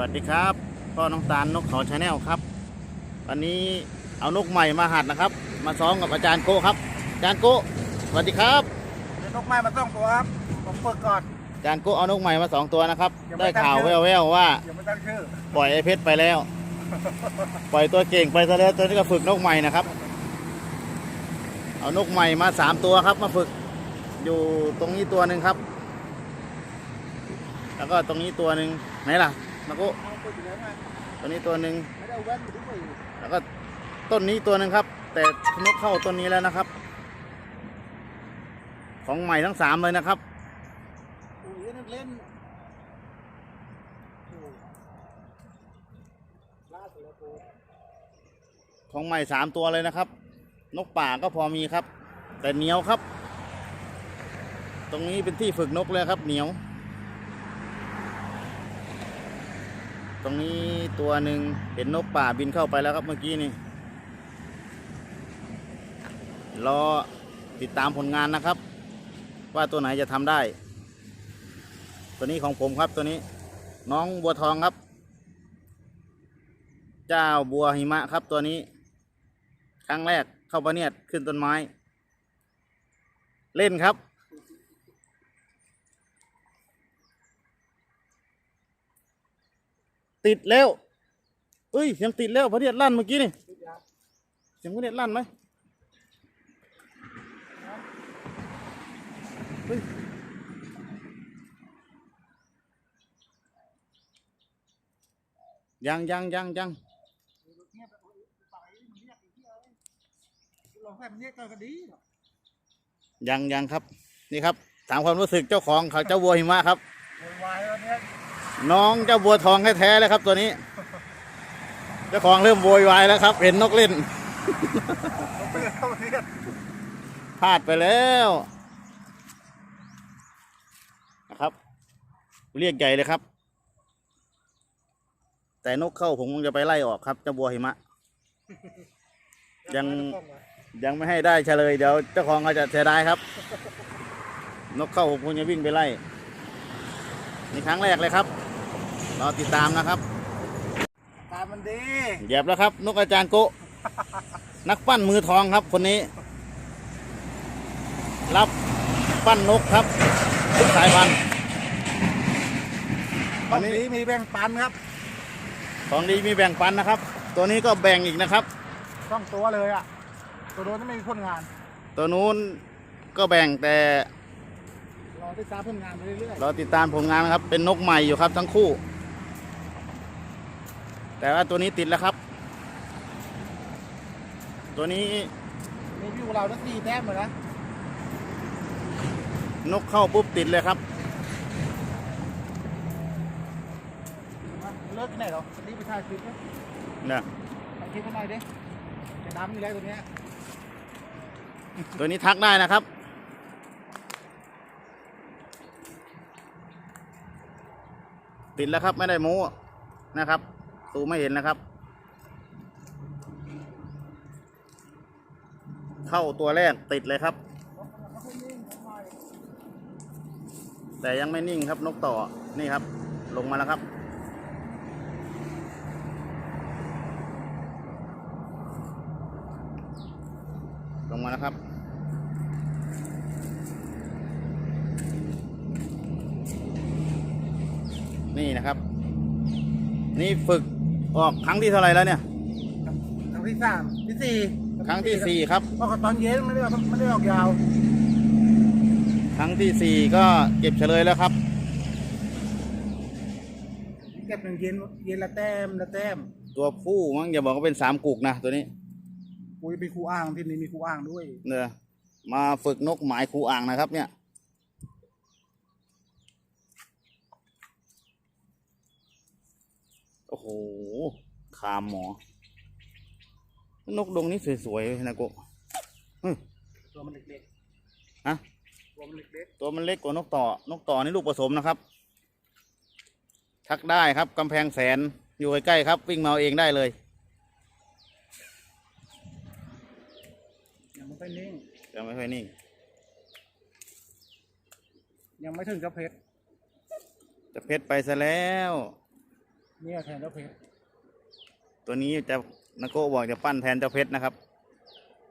วัสดีครับพ่อน้องตาลนกเขาชาแนลครับ วันนี้เอานกใหม่มาหัดนะครับ มาซ้อมกับอาจารย์โกครับ อาจารย์โกสวัสดีครับมีนกไม้มาต้องตัวครับผมเปิดก่อนอาจารย์โกเอานกใหม่มาสองตัวนะครับยังไม่ได้ข่าวตั้งชื่แว่อวๆว่ายังไม่ตั้งชื่อปล่อยไอเพชรไปแล้ว ปล่อยตัวเก่งไปซะแล้วตัวนี้ก็ฝึกนกใหม่นะครับ เอานกใหม่มาสามตัวครับ มาฝึกอยู่ตรงนี้ตัวหนึ่งครับ แล้วก็ตรงนี้ตัวหนึ่งไหนล่ะ นะโกตัวนี้ตัวหนึ่งแล้วก็ต้นนี้ตัวหนึ่งครับ แต่นกเข้าต้นนี้แล้วนะครับ ของใหม่ทั้งสามเลยนะครับของใหม่สามตัวเลยนะครับ นกป่าก็พอมีครับ แต่เหนียวครับ ตรงนี้เป็นที่ฝึกนกเลยครับเหนียว ตรงนี้ตัวหนึ่งเห็นนกป่าบินเข้าไปแล้วครับเมื่อกี้นี่รอติดตามผลงานนะครับ ว่าตัวไหนจะทำได้ ตัวนี้ของผมครับตัวนี้ น้องบัวทองครับ เจ้าบัวหิมะครับตัวนี้ ครั้งแรกเข้าประเนียดขึ้นต้นไม้ เล่นครับ ติดแล้วเอ้ยยังติดแล้วพระเนียดลั่นเมื่อกี้นี่เสียงพระเนียดลั่นไหมเฮ้ยยังยังยังยังยังยังครับ นี่ครับถามความรู้สึกเจ้าของเขาเจ้าบัวหิมะครับวยวายวเนี่ย น้องเจ้าบัวทองแท้ๆเลยครับ ตัวนี้ เจ้าของเริ่มโวยวายแล้วครับ เห็นนกเล่นพลาดไปแล้วนะครับ เรียกใหญ่เลยครับ แต่นกเข้าผมคงจะไปไล่ออกครับเจ้าบัวหิมะ ยังยังไม่ให้ได้เฉลยเดี๋ยวเจ้าของเขาจะเสียดายครับ นกเข้าผมคงจะวิ่งไปไล่นี่ครั้งแรกเลยครับ อติดตามนะครับการมันดีเหยียบแล้วครับ นกอาจารย์โกะนักปั้นมือทองครับคนนี้ รับปั้นนกครับทุกสายพันธุ์ตอนนี้มีแบ่งปันครับ ของดีมีแบ่งปันนะครับ ตัวนี้ก็แบ่งอีกนะครับ ต้องตัวเลยอะ ตัวโดนไม่มีผลงาน ตัวนู้นก็แบ่งแต่รอติดตามผลงานไปเรื่อยรอติดตามผลงานนะครับ เป็นนกใหม่อยู่ครับทั้งคู่ แต่ว่าตัวนี้ติดแล้วครับ ตัวนี้ๆรีวิวเราทั้งสี่แต้มเลยนะ นกเข้าปุ๊บติดเลยครับ เลิกที่ไหนหรอรีบไปถ่ายคลิปนะเนี่ยถ่ายคลิปให้หน่อยดิจะดำอยู่แล้วตัวเนี้ยตัวนี้ทักได้นะครับ ติดแล้วครับไม่ได้โม้นะครับ ตูไม่เห็นนะครับ เข้าตัวแรกติดเลยครับ แต่ยังไม่นิ่งครับนกต่อนี่ครับ ลงมาแล้วครับ ลงมาแล้วครับนี่นะครับ นี่ฝึก ออกครั้งที่เท่าไหร่แล้วเนี่ย ครั้งที่สามที่สี่ครั้งที่สี่ครับเพราะตอนเย็นไม่ได้ออกไม่ได้ออกยาว ครั้งที่สี่ก็เก็บเฉลยแล้วครับ เก็บหนึ่งเย็นเย็นละแต้มละแต้มตัวผู้มั้งอย่าบอกว่าเป็นสามกุกนะตัวนี้อุ้ยมีครูอ้างที่นี่มีครูอ้างด้วย เนี่ยมาฝึกนกหมายครูอ่างนะครับเนี่ย อ้โห คามหมอ นกดงนี้สวยๆนะโกเฮ้ยตัวมันเล็กฮะๆตัวมันเล็กตัวมันเล็กกว่านกต่อ นกต่อนี่ลูกผสมนะครับ ทักได้ครับกำแพงแสนอยู่ใกล้ๆครับ วิ่งมาเอาเองได้เลยๆยังไม่ค่อยนิ่งแต่ไม่ค่อยนิ่ง ยังไม่ถึงกับเพชรจะเพชรไปซะแล้วม เนี่ยแทนแล้วเพชรตัวนี้จะนโกบอกจะปั้นแทนเจ้าเพชรนะครับ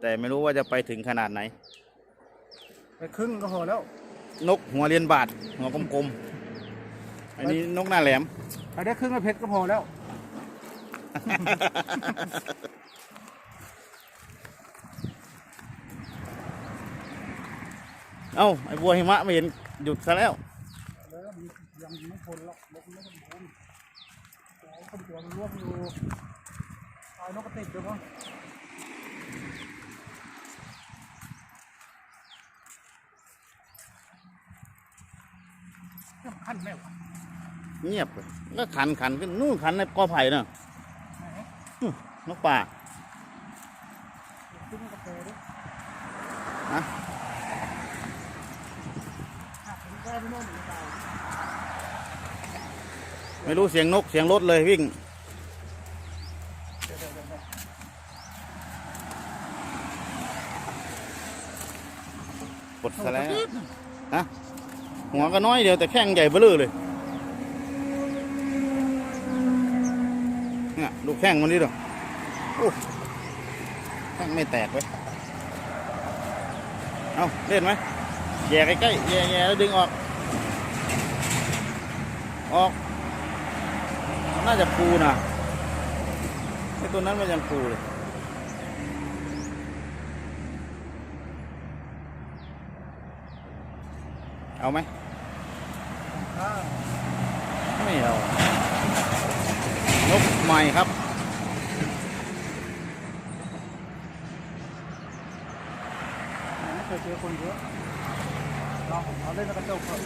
แต่ไม่รู้ว่าจะไปถึงขนาดไหน ไปครึ่งก็พอแล้ว นกหัวเรียนบาทหัวกลมๆอันนี้นกหน้าแหลมไปได้ครึ่งก็เพชรก็พอแล้ว เอ้าไอ้บัวหิมะไม่เห็นหยุดซะแล้วแล้วมันยังไม่พ้นหรอกนกมันไม่พ้น เอาคนตัวมันร่วงอยู่เอานกกระติกเดี๋ยวมั้งสำคัญแม่วะเงียบเลยก็ขันขันขึ้นนู่นขันในกอไผ่น่ะไหนนกป่าขึ้นกาแฟดิฮะหักถึงแก้ไปโน่นหรือเปล่า ไม่รู้เสียงนกเสียงรถเลยวิ่งเดี๋ยวเดี๋ยวเดี๋ยวเดี๋ยวกดซะแล้วฮะหัวก็น้อยเดียวแต่แข้งใหญ่เบ้อเร่อเลยเนี่ยดูแข้งมันดิดูโอ้แข้งไม่แตกเว้ยเอาเล่นไหมแย่ใกล้ๆแย่แย่แล้วดึงออก ออก น่าจะปูนะไอตัวนั้นมันยังปูเลยเอาไหมไม่เอานกใหม่ครับไม่เคยเจอคนเยอะลองเอาเล่นแล้วกระจกเถอะ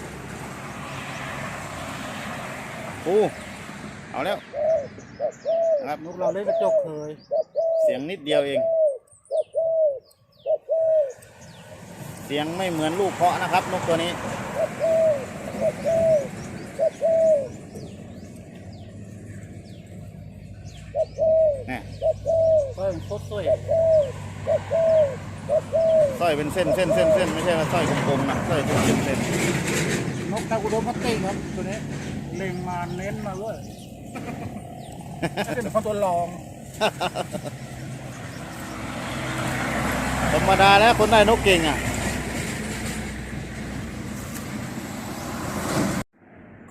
ปู เอาแล้วนะครับนกเราเล่นกระจกเคย เสียงนิดเดียวเอง เสียงไม่เหมือนลูกเพาะนะครับ นกตัวนี้ นี่เพิ่งโคตรสวยสร้อยเป็นเส้นเส้นเส้นเส้นไม่ใช่ว่าสร้อยกลมๆนะสร้อยเป็นเส้นเส้นนกตาอุดมพัตติครับตัวนี้เล็งมาเน้นมาเลย เป็นคนตัวรอง ธรรมดาแล้วคนได้นกเก่งอะ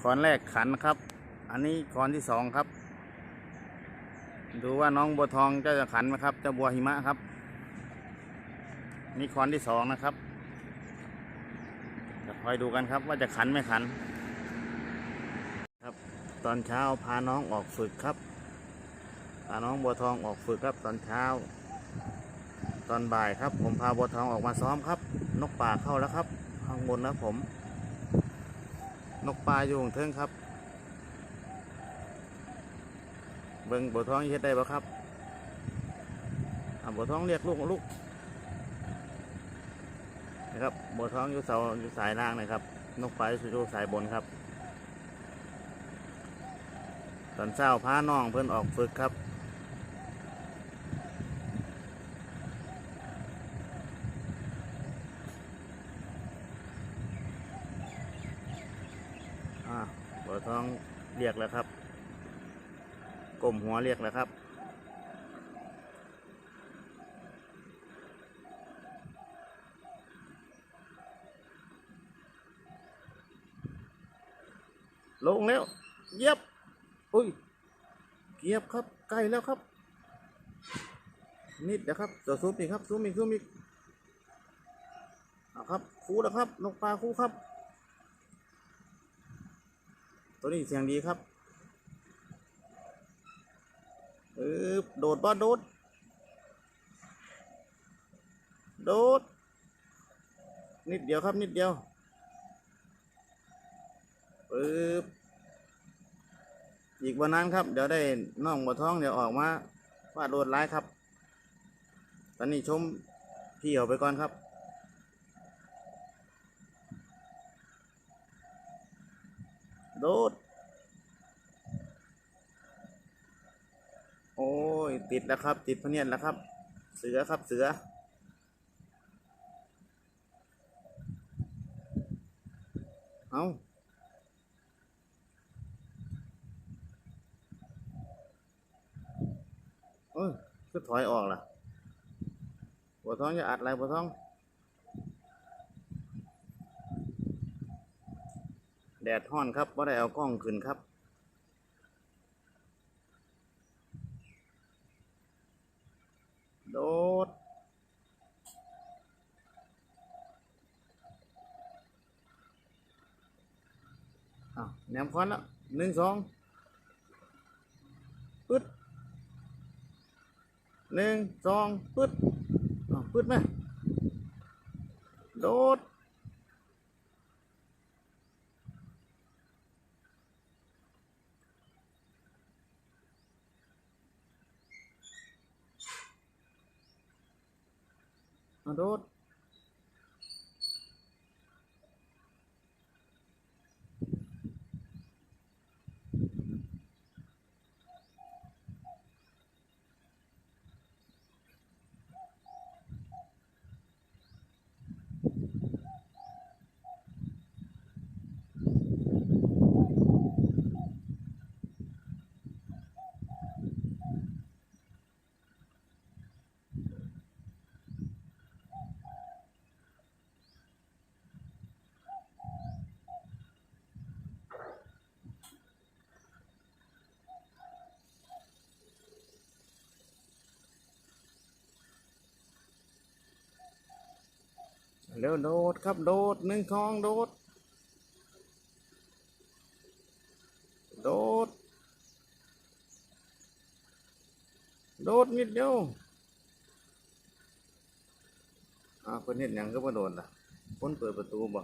ขอนแรกขันครับ อันนี้ขอนที่สองครับ ดูว่าน้องบัวทองเจะจะขันไหมครับเจ้าบัวหิมะครับ นี่ขอนที่สองนะครับจะคอยดูกันครับว่าจะขันไม่ขัน ตอนเช้าพาน้องออกฝึกครับ พาน้องบัวทองออกฝึกครับตอนเช้า ตอนบ่ายครับ ผมพาบัวทองออกมาซ้อมครับ นกป่าเข้าแล้วครับ ข้างบนนะผม นกป่าอยู่ของเทิงครับ เบิ่งบัวทองเฮ็ดได้ปะครับบัวทองเรียกลูกลูกนะครับบัวทองอยู่เสาอยู่สายล่างนะครับ นกป่าอยู่สายบนครับ ต อนเช้าพาน้องเพื่อนออกฝึกครับอ่าบัวทองเรียกแล้วครับก้มหัวเรียกแล้วครับลงแล้วเยียบ เกียบครับ ใกล้แล้วครับ นิดเดียวครับตัวซูมอีกครับซูมอีกซูมอีกเอาครับคู่แล้วครับนกปลาคู่ครับ ตัวนี้เสียงดีครับเออโดดบ้าโดด โดด นิดเดียวครับนิดเดียวปึ๊บ อีกวันนั้นครับ เดี๋ยวได้น่องบัวท้องเดี๋ยวออกมาว่าโดดร้ายครับ ตอนนี้ชมพี่เอาไปก่อนครับโดด โอ้ย ติดแล้วครับ ติดพเนียดแล้วครับ เสือครับ เสือ เอา อ้ยก็ถอยออกล่ะบัวท้องจะอัดอะไรบัวท้อง แดดห้อนครับว่าได้เอากล้องขึ้นครับ โดดอ้าวแหนมควันแล้วหนึ่งสองปึ๊ด หนึ่งสองปึ๊ดอ้าวปึ๊ดไหมโดดโดด เร็วโดดครับโดดหนึ่งสองโดด โดด โดดนิดเดียวอ่าคนเห็นยังก็มาโดดล่ะคนเปิดประตูบ่